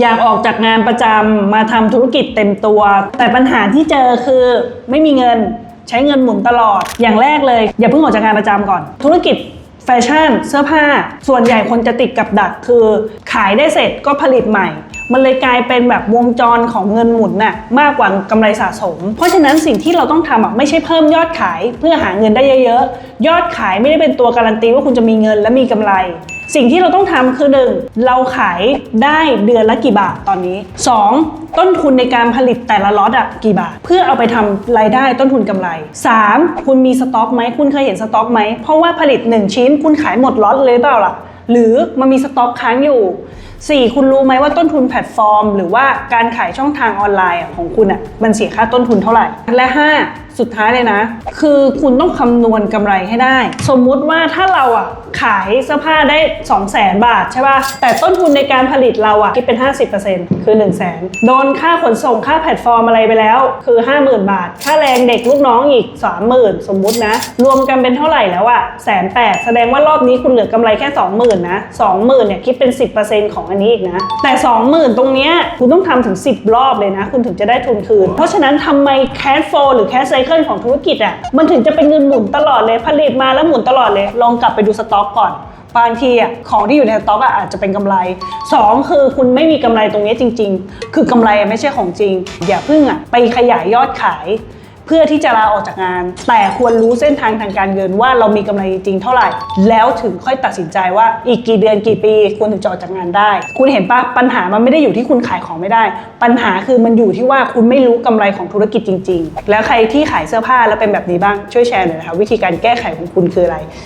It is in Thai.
อยากออกจากงานประจำมาทำธุรกิจเต็มตัว แต่ปัญหาที่เจอคือไม่มีเงินใช้เงินหมุนตลอด อย่างแรกเลย อย่าเพิ่งออกจากงานประจำก่อน ธุรกิจแฟชั่น เสื้อผ้า ส่วนใหญ่คนจะติดกับดักคือ ขายได้เสร็จก็ผลิตใหม่ มันเลยกลายเป็นแบบวงจรของเงินหมุนน่ะมากกว่ากำไรสะสม เพราะฉะนั้นสิ่งที่เราต้องทำอะไม่ใช่เพิ่มยอดขายเพื่อหาเงินได้เยอะๆ ยอดขายไม่ได้เป็นตัวการันตีว่าคุณจะมีเงินและมีกำไร สิ่งที่เราต้องทำคือ 1. เราขายได้เดือนละกี่บาทตอนนี้ 2. ต้นทุนในการผลิตแต่ละล็อตอะกี่บาท เพื่อเอาไปทำรายได้ต้นทุนกำไร 3. คุณมีสต็อกไหมคุณเคยเห็นสต็อกไหมเพราะว่าผลิต 1 ชิ้น คุณขายหมดล็อตเลยเปล่าล่ะหรือมันมีสต็อกค้างอยู่ 4. คุณรู้ไหมว่าต้นทุนแพลตฟอร์ม หรือว่าการขายช่องทางออนไลน์ของคุณอะมันเสียค่าต้นทุนเท่าไหร่ และ 5. สุดท้ายเลยนะ คือคุณต้องคำนวณกำไรให้ได้ สมมุติว่าถ้าเราอะขายเสื้อผ้าได้ 2 0 0 0 0 0บาทใช่ป่ะ แต่ต้นทุนในการผลิตเราอะคิดเป็น 50%คือ 1 0 0 0 0แสนโดนค่าขนส่งค่าแพลตฟอร์มอะไรไปแล้ว คือ 50,000 บาท ค่าแรงเด็กลูกน้องอีก 30,000 สมมุตินะ รวมกันเป็นเท่าไหร่แล้วอะแสนแปดแสดงว่ารอบนี้คุณเหลือกำไรแค่ 20,000นะ20,000เนี่ยคิดเป็น 10%ของอันนี้อีกนะ แต่ 20,000 ตรงเนี้ยคุณต้องทำถึง 10 รอบเลยนะ คุณถึงจะได้ทุนคืน เพราะฉะนั้นทำไม cash flow หรือ cash cycle ของธุรกิจอะมันถึงจะเป็นเงินหมุนตลอดเลยผลิตมาแล้วหมุนตลอดเลย ลองกลับไปดูสต็อกก่อนบางทีอะของที่อยู่ในสต็อกอะอาจจะเป็นกำไร 2 คือคุณไม่มีกำไรตรงนี้จริง ๆ คือกำไรไม่ใช่ของจริง อย่าเพิ่งอะไปขยายยอดขาย พื่อที่จะลาออกจากงาน แต่ควรรู้เส้นทางทางการเงินว่าเรามีกำไรจริงเท่าไหร่ แล้วถึงค่อยตัดสินใจว่าอีกกี่เดือนกี่ปีควรถึงจะออกจากงานได้ คุณเห็นปะปัญหามันไม่ได้อยู่ที่คุณขายของไม่ได้ ปัญหาคือมันอยู่ที่ว่าคุณไม่รู้กำไรของธุรกิจจริง ๆ แล้วใครที่ขายเสื้อผ้าแล้วเป็นแบบนี้บ้างช่วยแชร์หน่อยนะคะวิธีการแก้ไขของคุณคืออะไร